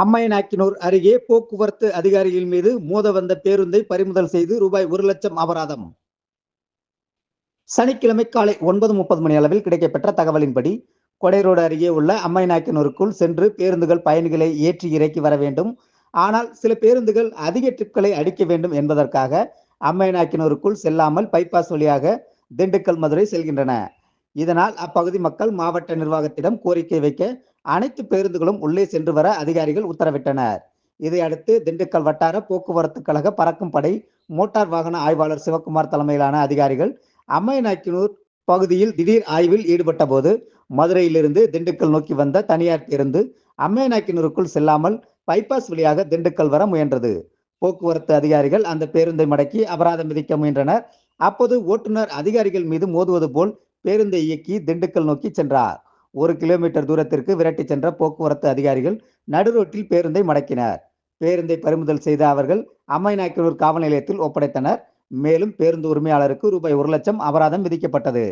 அம்மையநாக்கினூர் அருகே போக்குவரத்து அதிகாரிகள் மீது மோத வந்த பேருந்தை பறிமுதல் செய்து ரூபாய் ஒரு லட்சம் அபராதம். சனிக்கிழமை காலை ஒன்பது முப்பது மணி அளவில் கிடைக்கப்பெற்ற தகவலின்படி கொடைரோடு அருகே உள்ள அம்மைநாக்கினூருக்குள் சென்று பேருந்துகள் பயணிகளை ஏற்றி இறக்கி வர வேண்டும். ஆனால் சில பேருந்துகள் அதிக ட்ரிப்களை அடிக்க வேண்டும் என்பதற்காக அம்மைநாக்கினூருக்குள் செல்லாமல் பைபாஸ் வழியாக திண்டுக்கல் மதுரை செல்கின்றன. இதனால் அப்பகுதி மக்கள் மாவட்ட நிர்வாகத்திடம் கோரிக்கை வைக்க அனைத்து பேருந்துகளும் உள்ளே சென்று வர அதிகாரிகள் உத்தரவிட்டனர். இதையடுத்து திண்டுக்கல் வட்டார போக்குவரத்து கழக பறக்கும் படை மோட்டார் வாகன ஆய்வாளர் சிவகுமார் தலைமையிலான அதிகாரிகள் அம்மைநாக்கினூர் பகுதியில் திடீர் ஆய்வில் ஈடுபட்ட போது மதுரையிலிருந்து திண்டுக்கல் நோக்கி வந்த தனியார் பேருந்து அம்மைநாக்கினூருக்குள் செல்லாமல் பைபாஸ் வழியாக திண்டுக்கல் வர முயன்றது. போக்குவரத்து அதிகாரிகள் அந்த பேருந்தை மடக்கி அபராதம் விதிக்க முயன்றனர். அப்போது ஓட்டுநர் அதிகாரிகள் மீது மோதுவது போல் பேருந்தை இயக்கி திண்டுக்கல் நோக்கி சென்றார். ஒரு கிலோமீட்டர் தூரத்திற்கு விரட்டி சென்ற போக்குவரத்து அதிகாரிகள் நடுரோட்டில் பேருந்தை மடக்கினர். பேருந்தை பறிமுதல் செய்த அவர்கள் அம்மைநாயக்கனூர் காவல் நிலையத்தில் ஒப்படைத்தனர். மேலும் பேருந்து உரிமையாளருக்கு ரூபாய் ஒரு லட்சம் அபராதம் விதிக்கப்பட்டது.